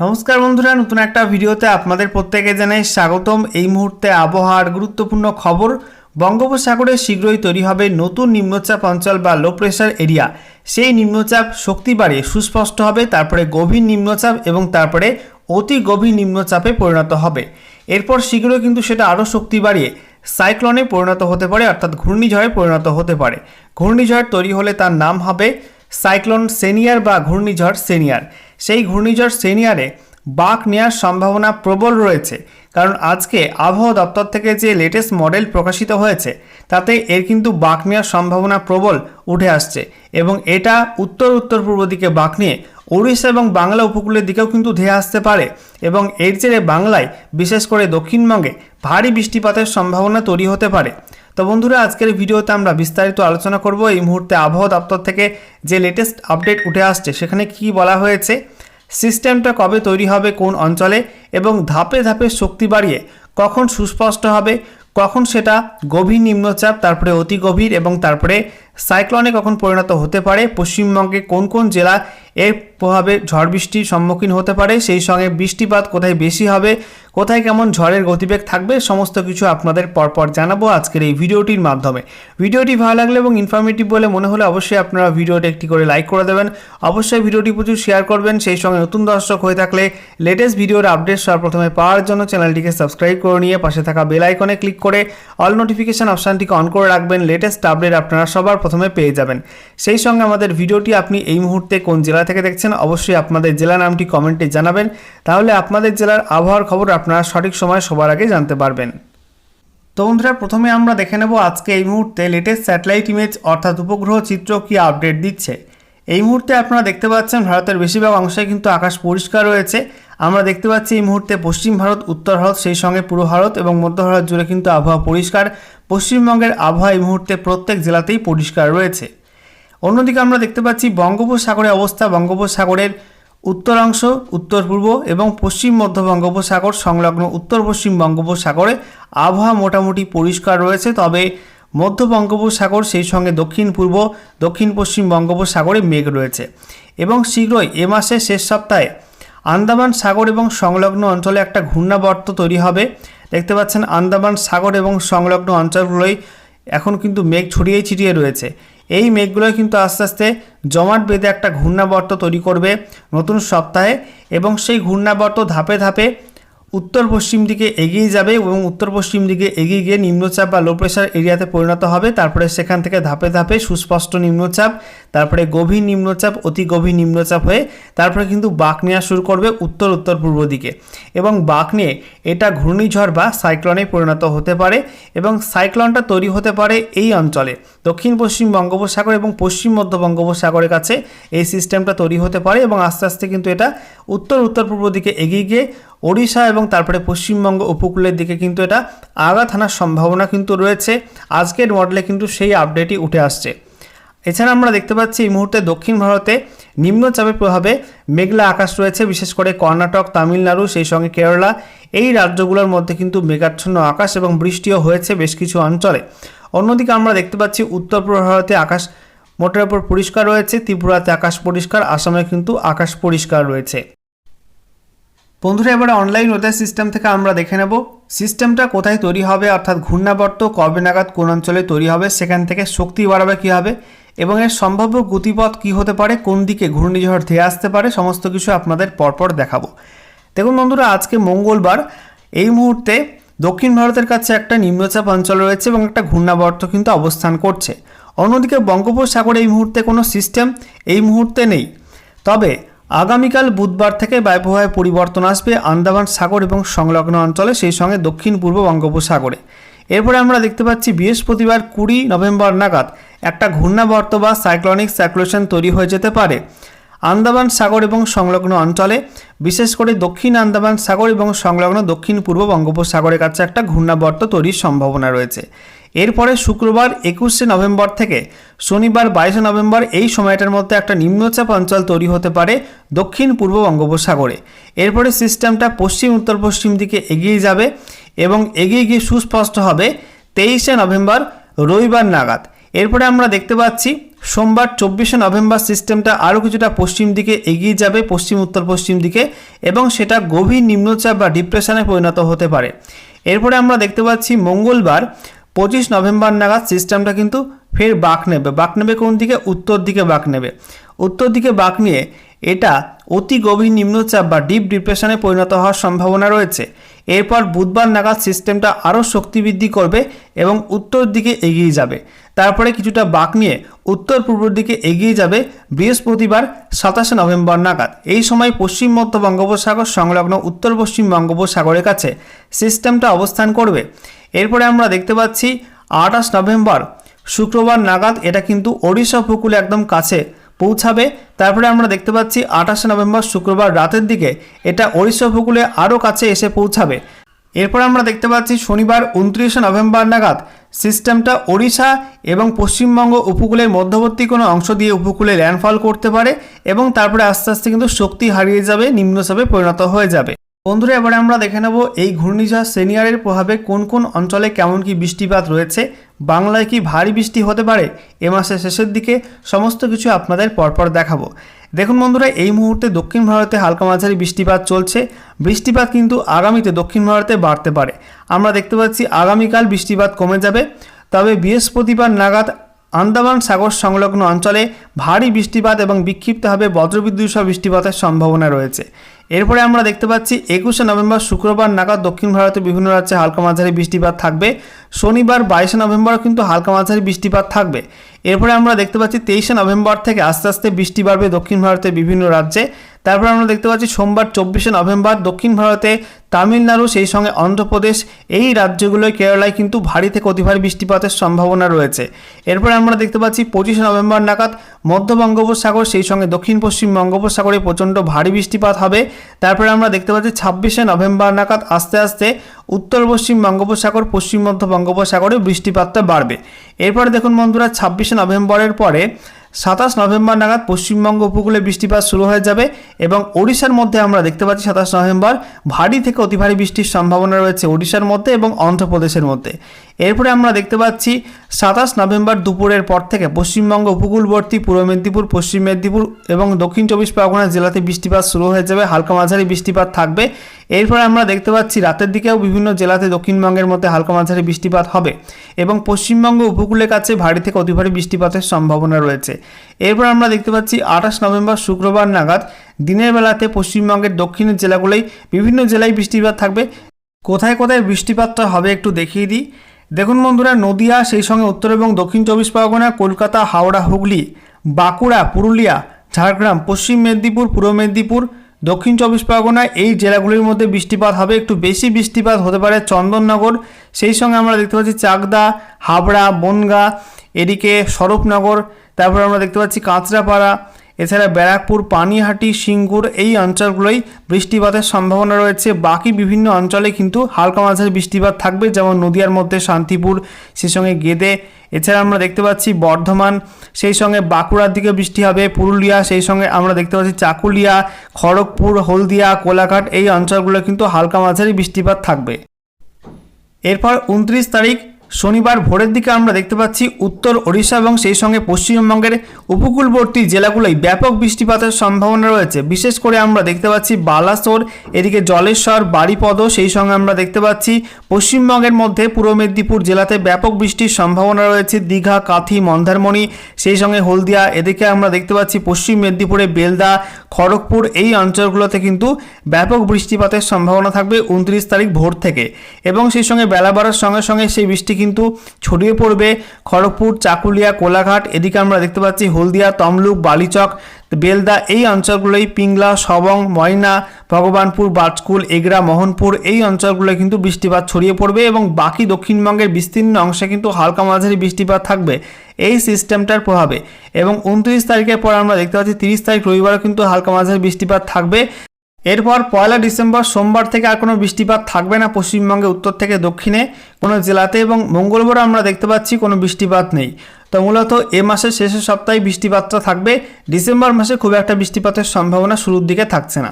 নমস্কার বন্ধুরা, নতুন একটা ভিডিওতে আপনাদের প্রত্যেকে জানাই স্বাগতম। এই মুহূর্তে আবহাওয়ার গুরুত্বপূর্ণ খবর, বঙ্গোপসাগরে শীঘ্রই তৈরি হবে নতুন নিম্নচাপ অঞ্চল বা লো প্রেশার এরিয়া সেই নিম্নচাপ শক্তি বাড়িয়ে সুস্পষ্ট হবে তারপরে গভীর নিম্নচাপ এবং তারপরে অতি গভীর নিম্নচাপে পরিণত হবে। এরপর শীঘ্রই কিন্তু সেটা আরও শক্তি বাড়িয়ে সাইক্লোনে পরিণত হতে পারে, অর্থাৎ ঘূর্ণিঝড়ে পরিণত হতে পারে। ঘূর্ণিঝড় তৈরি হলে তার নাম হবে সাইক্লোন সেনিয়ার বা ঘূর্ণিঝড় সেনিয়ার সেই ঘূর্ণিঝড় সেনিয়ারে বাঁক নেওয়ার সম্ভাবনা প্রবল রয়েছে। কারণ আজকে আবহাওয়া দপ্তর থেকে যে লেটেস্ট মডেল প্রকাশিত হয়েছে, তাতে এর কিন্তু বাঁক নেওয়ার সম্ভাবনা প্রবল উঠে আসছে এবং এটা উত্তর উত্তর পূর্ব দিকে বাঁক নিয়ে উড়িষ্যা এবং বাংলা উপকূলের দিকেও কিন্তু ধেয়ে আসতে পারে এবং এর জেরে বাংলায় বিশেষ করে দক্ষিণবঙ্গে ভারী বৃষ্টিপাতের সম্ভাবনা তৈরি হতে পারে। তো বন্ধুরা, আজকের ভিডিওতে আমরা বিস্তারিত আলোচনা করব এই মুহূর্তে আবহাওয়া দপ্তর থেকে যে লেটেস্ট আপডেট উঠে আসছে, সেখানে কি বলা হয়েছে সিস্টেমটা কবে তৈরি হবে, কোন অঞ্চলে, এবং ধাপে ধাপে শক্তি বাড়িয়ে কখন সুস্পষ্ট হবে, কখন সেটা গভীর নিম্নচাপ, তারপরে অতি গভীর এবং তারপরে সাইক্লনে কখন পরিণত হতে পারে? পশ্চিমবঙ্গে কোন কোন জেলা এর প্রভাবে ঝড় বৃষ্টির সম্মুখীন হতে পারে? সেই সঙ্গে বৃষ্টিপাত কোথায় বেশি হবে? কোথায় কেমন ঝড়ের গতিবেগ থাকবে? সমস্ত কিছু আপনাদের পরপর জানাব আজকের এই ভিডিওটির মাধ্যমে। ভিডিওটি ভালো লাগলে এবং ইনফরমেটিভ বলে মনে হলে অবশ্যই আপনারা ভিডিওটি একটি করে লাইক করে দেবেন। অবশ্যই ভিডিওটি প্রচুর শেয়ার করবেন। সেই সঙ্গে নতুন দর্শক হয়ে থাকলে লেটেস্ট ভিডিওর আপডেট সবার প্রথমে পাওয়ার জন্য চ্যানেলটিকে সাবস্ক্রাইব করে নিয়ে পাশে থাকা বেল আইকনে ক্লিক করে অল নোটিফিকেশান অপশানটিকে অন করে রাখবেন। লেটেস্ট আপডেট আপনারা সবার প্রথমে পেয়ে যাবেন। সেই সঙ্গে আমাদের ভিডিওটি আপনি এই মুহূর্তে কোন জেলা থেকে দেখছেন, অবশ্যই আপনাদের জেলা নামটি কমেন্টে জানাবেন। তাহলে আপনাদের জেলার আবহাওয়ার খবর আপনারা সঠিক সময় সবার আগে জানতে পারবেন। তো বন্ধুরা, প্রথমে আমরা দেখে নেব আজকে এই মুহূর্তে লেটেস্ট স্যাটেলাইট ইমেজ অর্থাৎ উপগ্রহ চিত্র কি আপডেট দিচ্ছে। এই মুহূর্তে আপনারা দেখতে পাচ্ছেন ভারতের বেশিরভাগ অংশে কিন্তু আকাশ পরিষ্কার রয়েছে। আমরা দেখতে পাচ্ছি এই মুহূর্তে পশ্চিম ভারত, উত্তর ভারত, সেই সঙ্গে পূর্ব ভারত এবং মধ্য ভারত জুড়ে কিন্তু আবহাওয়া পরিষ্কার। পশ্চিমবঙ্গের আবহাওয়া এই মুহূর্তে প্রত্যেক জেলাতেই পরিষ্কার রয়েছে। অন্যদিকে আমরা দেখতে পাচ্ছি বঙ্গোপসাগরের অবস্থা। বঙ্গোপসাগরের উত্তরাংশ উত্তর পূর্ব এবং পশ্চিম মধ্য বঙ্গোপসাগর সংলগ্ন উত্তর পশ্চিম বঙ্গোপসাগরে আবহাওয়া মোটামুটি পরিষ্কার রয়েছে। তবে মধ্য বঙ্গোপসাগর, সেই সঙ্গে দক্ষিণ পূর্ব দক্ষিণ পশ্চিম বঙ্গোপসাগরে মেঘ রয়েছে এবং শীঘ্রই এ মাসের শেষ সপ্তাহে আন্দামান সাগর এবং সংলগ্ন অঞ্চলে একটা ঘূর্ণাবর্ত তৈরি হবে। দেখতে পাচ্ছেন আন্দামান সাগর এবং সংলগ্ন অঞ্চলগুলোই এখন কিন্তু মেঘ ছড়িয়ে ছিটিয়ে রয়েছে। এই মেঘগুলো কিন্তু আস্তে আস্তে জমাট বেঁধে একটা ঘূর্ণাবর্ত তৈরি করবে নতুন সপ্তাহে এবং সেই ঘূর্ণাবর্ত ধাপে ধাপে উত্তর পশ্চিম দিকে এগিয়ে যাবে এবং উত্তর পশ্চিম দিকে এগিয়ে গিয়ে নিম্নচাপ বা লো প্রেশার এরিয়াতে পরিণত হবে। তারপরে সেখান থেকে ধাপে ধাপে সুস্পষ্ট নিম্নচাপ, তারপরে গভীর নিম্নচাপ, অতি গভীর নিম্নচাপ হয়ে তারপরে কিন্তু বাঁক নেওয়া শুরু করবে উত্তর উত্তর পূর্ব দিকে। এবং বাঁক নিয়ে এটা ঘূর্ণিঝড় বা সাইক্লনে পরিণত হতে পারে এবং সাইক্লনটা তৈরি হতে পারে এই অঞ্চলে। দক্ষিণ, পশ্চিম বঙ্গোপসাগর এবং পশ্চিম মধ্য বঙ্গোপসাগরের কাছে এই সিস্টেমটা তৈরি হতে পারে এবং আস্তে আস্তে কিন্তু এটা উত্তর উত্তর পূর্ব দিকে এগিয়ে গিয়ে ওড়িশা এবং তারপরে পশ্চিমবঙ্গ উপকূলের দিকে কিন্তু এটা আঘাত হানার সম্ভাবনা কিন্তু রয়েছে। আজকের মডেলে কিন্তু সেই আপডেটই উঠে আসছে। এছাড়া আমরা দেখতে পাচ্ছি এই মুহূর্তে দক্ষিণ ভারতে নিম্নচাপের প্রভাবে মেঘলা আকাশ রয়েছে, বিশেষ করে কর্ণাটক, তামিলনাড়ু, সেই সঙ্গে কেরালা। এই রাজ্যগুলোর মধ্যে কিন্তু মেঘাচ্ছন্ন আকাশ এবং বৃষ্টিও হয়েছে বেশ কিছু অঞ্চলে। অন্যদিকে আমরা দেখতে পাচ্ছি উত্তর পূর্ব ভারতে আকাশ মোটের ওপর পরিষ্কার রয়েছে, ত্রিপুরাতে আকাশ পরিষ্কার, আসামে কিন্তু আকাশ পরিষ্কার রয়েছে। বন্ধুরা, এবারে অনলাইন ওয়েদার সিস্টেম থেকে আমরা দেখে নেব। সিস্টেমটা কোথায় তৈরি হবে, অর্থাৎ ঘূর্ণাবর্ত, কবে নাগাদ কোন অঞ্চলে তৈরি হবে, সেখান থেকে শক্তি বাড়াবে কী হবে এবং এর সম্ভাব্য গতিপথ কী হতে পারে, কোন দিকে ঘূর্ণিঝড় ধেয়ে আসতে পারে, সমস্ত কিছু আপনাদের পরপর দেখাবো। দেখুন বন্ধুরা, আজকে মঙ্গলবার, এই মুহূর্তে দক্ষিণ ভারতের কাছে একটা নিম্নচাপ অঞ্চল রয়েছে এবং একটা ঘূর্ণাবর্ত কিন্তু অবস্থান করছে। অন্যদিকে বঙ্গোপসাগরে এই মুহূর্তে কোনো সিস্টেম এই মুহূর্তে নেই। তবে আগামীকাল বুধবার থেকে বায়ুপ্রবাহে পরিবর্তন আসবে আন্দামান সাগর এবং সংলগ্ন অঞ্চলে, সেই সঙ্গে দক্ষিণ পূর্ব বঙ্গোপসাগরে। এরপরে আমরা দেখতে পাচ্ছি বৃহস্পতিবার কুড়ি নভেম্বর নাগাদ একটা ঘূর্ণাবর্ত বা সাইক্লনিক সার্কুলেশন তৈরি হয়ে যেতে পারে। আন্দামান সাগর এবং সংলগ্ন অঞ্চলে, বিশেষ করে দক্ষিণ আন্দামান সাগর এবং সংলগ্ন দক্ষিণ পূর্ব বঙ্গোপসাগরের কাছে একটা ঘূর্ণাবর্ত তৈরির সম্ভাবনা রয়েছে। এরপরে শুক্রবার একুশে নভেম্বর থেকে শনিবার বাইশে নভেম্বর এই সময়টার মধ্যে একটা নিম্নচাপ অঞ্চল তৈরি হতে পারে দক্ষিণ পূর্ব বঙ্গোপসাগরে। এরপরে সিস্টেমটা পশ্চিম, উত্তর, পশ্চিম দিকে এগিয়ে যাবে এবং এগিয়ে গিয়ে সুস্পষ্ট হবে তেইশে নভেম্বর, রবিবার নাগাদ। এরপরে আমরা দেখতে পাচ্ছি সোমবার চব্বিশে নভেম্বর সিস্টেমটা আরও কিছুটা পশ্চিম দিকে এগিয়ে যাবে, পশ্চিম, উত্তর, পশ্চিম দিকে এবং সেটা গভীর নিম্নচাপ বা ডিপ্রেশনে পরিণত হতে পারে। এরপরে আমরা দেখতে পাচ্ছি মঙ্গলবার পঁচিশ নভেম্বর নাগাদ সিস্টেমটা কিন্তু ফের বাঁক নেবে। বাঁক নেবে কোন দিকে? উত্তর দিকে বাঁক নেবে। উত্তর দিকে বাঁক নিয়ে এটা অতি গভীর নিম্নচাপ বা ডিপ ডিপ্রেশনে পরিণত হওয়ার সম্ভাবনা রয়েছে। এরপর বুধবার নাগাদ সিস্টেমটা আরও শক্তি বৃদ্ধি করবে এবং উত্তর দিকে এগিয়ে যাবে। তারপরে কিছুটা বাঁক নিয়ে উত্তর পূর্ব দিকে এগিয়ে যাবে বৃহস্পতিবার সাতাশে নভেম্বর নাগাদ। এই সময় পশ্চিম মধ্য বঙ্গোপসাগর সংলগ্ন উত্তর পশ্চিম বঙ্গোপসাগরের কাছে সিস্টেমটা অবস্থান করবে। এরপরে আমরা দেখতে পাচ্ছি আঠাশ নভেম্বর, শুক্রবার নাগাদ এটা কিন্তু ওড়িশা উপকূলে একদম কাছে পৌঁছাবে। তারপরে আমরা দেখতে পাচ্ছি আঠাশে নভেম্বর, শুক্রবার রাতের দিকে এটা ওড়িশা উপকূলে আরও কাছে এসে পৌঁছাবে। এরপর আমরা দেখতে পাচ্ছি শনিবার উনত্রিশে নভেম্বর নাগাদ সিস্টেমটা ওড়িশা এবং পশ্চিমবঙ্গ উপকূলের মধ্যবর্তী কোনো অংশ দিয়ে উপকূলে ল্যান্ডফল করতে পারে এবং তারপরে আস্তে আস্তে কিন্তু শক্তি হারিয়ে যাবে, নিম্নচাপে পরিণত হয়ে যাবে। বন্ধুরা, এবারে আমরা দেখে নেব এই ঘূর্ণিঝড় সিনিয়রের প্রভাবে কোন কোন অঞ্চলে কেমন কি বৃষ্টিপাত রয়েছে, বাংলায় কি ভারী বৃষ্টি হতে পারে, এ মাসের শেষের দিকে সমস্ত কিছু আপনাদের পরপর দেখাবো। দেখুন বন্ধুরা, এই মুহূর্তে দক্ষিণ ভারতে হালকা মাঝারি বৃষ্টিপাত চলছে, বৃষ্টিপাত কিন্তু আগামীতে দক্ষিণ ভারতে বাড়তে পারে। আমরা দেখতে পাচ্ছি আগামীকাল বৃষ্টিপাত কমে যাবে, তবে বৃহস্পতিবার নাগাদ আন্দামান সাগর সংলগ্ন অঞ্চলে ভারী বৃষ্টিপাত এবং বিক্ষিপ্তভাবে বজ্রবিদ্যুৎ সহ বৃষ্টিপাতের সম্ভাবনা রয়েছে। এরপরে আমরা দেখতে পাচ্ছি একুশে নভেম্বর শুক্রবার নাগাদ দক্ষিণ ভারতের বিভিন্ন রাজ্যে হালকা মাঝারি বৃষ্টিপাত থাকবে। শনিবার বাইশে নভেম্বর কিন্তু হালকা মাঝারি বৃষ্টিপাত থাকবে। এরপরে আমরা দেখতে পাচ্ছি তেইশে নভেম্বর থেকে আস্তে আস্তে বৃষ্টি বাড়বে দক্ষিণ ভারতের বিভিন্ন রাজ্যে। তারপর আমরা দেখতে পাচ্ছি সোমবার চব্বিশে নভেম্বর দক্ষিণ ভারতে তামিলনাড়ু, সেই সঙ্গে অন্ধ্রপ্রদেশ, এই রাজ্যগুলোয় কেরালায় কিন্তু ভারী থেকে অতি ভারী বৃষ্টিপাতের সম্ভাবনা রয়েছে। এরপরে আমরা দেখতে পাচ্ছি পঁচিশে নভেম্বর নাগাদ মধ্য বঙ্গোপসাগর, সেই সঙ্গে দক্ষিণ পশ্চিম বঙ্গোপসাগরে প্রচণ্ড ভারী বৃষ্টিপাত হবে। তারপরে আমরা দেখতে পাচ্ছি ছাব্বিশে নভেম্বর নাগাদ আস্তে আস্তে উত্তর পশ্চিম বঙ্গোপসাগর, পশ্চিম মধ্য বঙ্গোপসাগরে বৃষ্টিপাতটা বাড়বে। এরপরে দেখুন বন্ধুরা, ছাব্বিশে নভেম্বরের পরে সাতাশ নভেম্বর নাগাদ পশ্চিমবঙ্গ উপকূলে বৃষ্টিপাত শুরু হয়ে যাবে এবং ওড়িশার মধ্যে আমরা দেখতে পাচ্ছি সাতাশ নভেম্বর ভারী থেকে অতি ভারী বৃষ্টির সম্ভাবনা রয়েছে ওড়িশার মধ্যে এবং অন্ধ্রপ্রদেশের মধ্যে। এরপরে আমরা দেখতে পাচ্ছি সাতাশ নভেম্বর দুপুরের পর থেকে পশ্চিমবঙ্গ উপকূলবর্তী, পূর্ব মেদিনীপুর, পশ্চিম মেদিনীপুর এবং দক্ষিণ চব্বিশ পরগনা জেলাতে বৃষ্টিপাত শুরু হয়ে যাবে, হালকা মাঝারি বৃষ্টিপাত থাকবে এরপরে আমরা দেখতে পাচ্ছি রাতের দিকেও বিভিন্ন জেলাতে দক্ষিণবঙ্গের মধ্যে হালকা মাঝারি বৃষ্টিপাত হবে এবং পশ্চিমবঙ্গ উপকূলের কাছে ভারী থেকে অতি ভারী বৃষ্টিপাতের সম্ভাবনা রয়েছে। এরপর আমরা দেখতে পাচ্ছি আঠাশ নভেম্বর শুক্রবার নাগাদ দিনের বেলাতে পশ্চিমবঙ্গের দক্ষিণের জেলাগুলোই বিভিন্ন জেলায় বৃষ্টিপাত থাকবে। কোথায় কোথায় বৃষ্টিপাতটা হবে একটু দেখিয়ে দিই। দেখুন বন্ধুরা, নদিয়া, সেই সঙ্গে উত্তর এবং দক্ষিণ চব্বিশ পরগনা, কলকাতা, হাওড়া, হুগলি, বাঁকুড়া, পুরুলিয়া, ঝাড়গ্রাম, পশ্চিম মেদিনীপুর, পূর্ব মেদিনীপুর দক্ষিণ চব্বিশ পরগনা এই জেলাগুলির মধ্যে বৃষ্টিপাত হবে। একটু বেশি বৃষ্টিপাত হতে পারে চন্দননগর। সেই সঙ্গে আমরা দেখতে পাচ্ছি চাকদা, হাবড়া, বনগা, এদিকে স্বরূপনগর, তারপর আমরা দেখতে পাচ্ছি কাঁচরাপাড়া এছাড়া ব্যারাকপুর, পানিহাটি, সিঙ্গুর এই অঞ্চলগুলোই বৃষ্টিপাতের সম্ভাবনা রয়েছে। বাকি বিভিন্ন অঞ্চলে কিন্তু হালকা মাঝারি বৃষ্টিপাত থাকবে, যেমন নদিয়ার মধ্যে শান্তিপুর, সেই সঙ্গে গেদে। এছাড়া আমরা দেখতে পাচ্ছি বর্ধমান, সেই সঙ্গে বাঁকুড়ার দিকে বৃষ্টি হবে, পুরুলিয়া, সেই সঙ্গে আমরা দেখতে পাচ্ছি চাকুলিয়া, খড়গপুর, হলদিয়া, কোলাঘাট এই অঞ্চলগুলো কিন্তু হালকা মাঝারি বৃষ্টিপাত থাকবে। এরপর উনত্রিশ তারিখ, শনিবার ভোরের দিকে আমরা দেখতে পাচ্ছি উত্তর ওড়িশা এবং সেই সঙ্গে পশ্চিমবঙ্গের উপকূলবর্তী জেলাগুলোয় ব্যাপক বৃষ্টিপাতের সম্ভাবনা রয়েছে। বিশেষ করে আমরা দেখতে পাচ্ছি বালাসোর, এদিকে জলেশ্বর বাড়িপদ সেই সঙ্গে আমরা দেখতে পাচ্ছি পশ্চিমবঙ্গের মধ্যে পূর্ব মেদিনীপুর জেলাতে ব্যাপক বৃষ্টির সম্ভাবনা রয়েছে। দীঘা, কাথি, মন্দারমণি, সেই সঙ্গে হলদিয়া, এদিকে আমরা দেখতে পাচ্ছি পশ্চিম মেদিনীপুরে বেলদা, খড়গপুর, এই অঞ্চলগুলোতে কিন্তু ব্যাপক বৃষ্টিপাতের সম্ভাবনা থাকবে উনত্রিশ তারিখ ভোর থেকে। এবং সেই সঙ্গে বেলা বাড়ার সঙ্গে সঙ্গে সেই বৃষ্টি কিন্তু ছড়িয়ে পড়বে। খড়গপুর, চাকুলিয়া, কোলাঘাট, এদিকে আমরা দেখতে পাচ্ছি হলদিয়া, তমলুক, বালিচক, বেলদা এই অঞ্চলগুলোই পিংলা, সবং, ময়না, ভগবানপুর বাজকুল এগরা, মোহনপুর এই অঞ্চলগুলোয় কিন্তু বৃষ্টিপাত ছড়িয়ে পড়বে এবং বাকি দক্ষিণবঙ্গের বিস্তীর্ণ অংশে কিন্তু হালকা মাঝারি বৃষ্টিপাত থাকবে। এই সিস্টেমটার প্রভাবে এবং উনত্রিশ তারিখের পর আমরা দেখতে পাচ্ছি তিরিশ তারিখ রবিবারও কিন্তু হালকা মাঝারি বৃষ্টিপাত থাকবে। এরপর পয়লা ডিসেম্বর সোমবার থেকে আর কোনো বৃষ্টিপাত থাকবে না পশ্চিমবঙ্গে উত্তর থেকে দক্ষিণে। কোনো জেলাতে এবং মঙ্গলবার আমরা দেখতে পাচ্ছি কোনো বৃষ্টিপাত নেই। তো মূলত এ মাসের শেষের সপ্তাহে বৃষ্টিপাতটা থাকবে। ডিসেম্বর মাসে খুব একটা বৃষ্টিপাতের সম্ভাবনা শুরুর দিকে থাকছে না।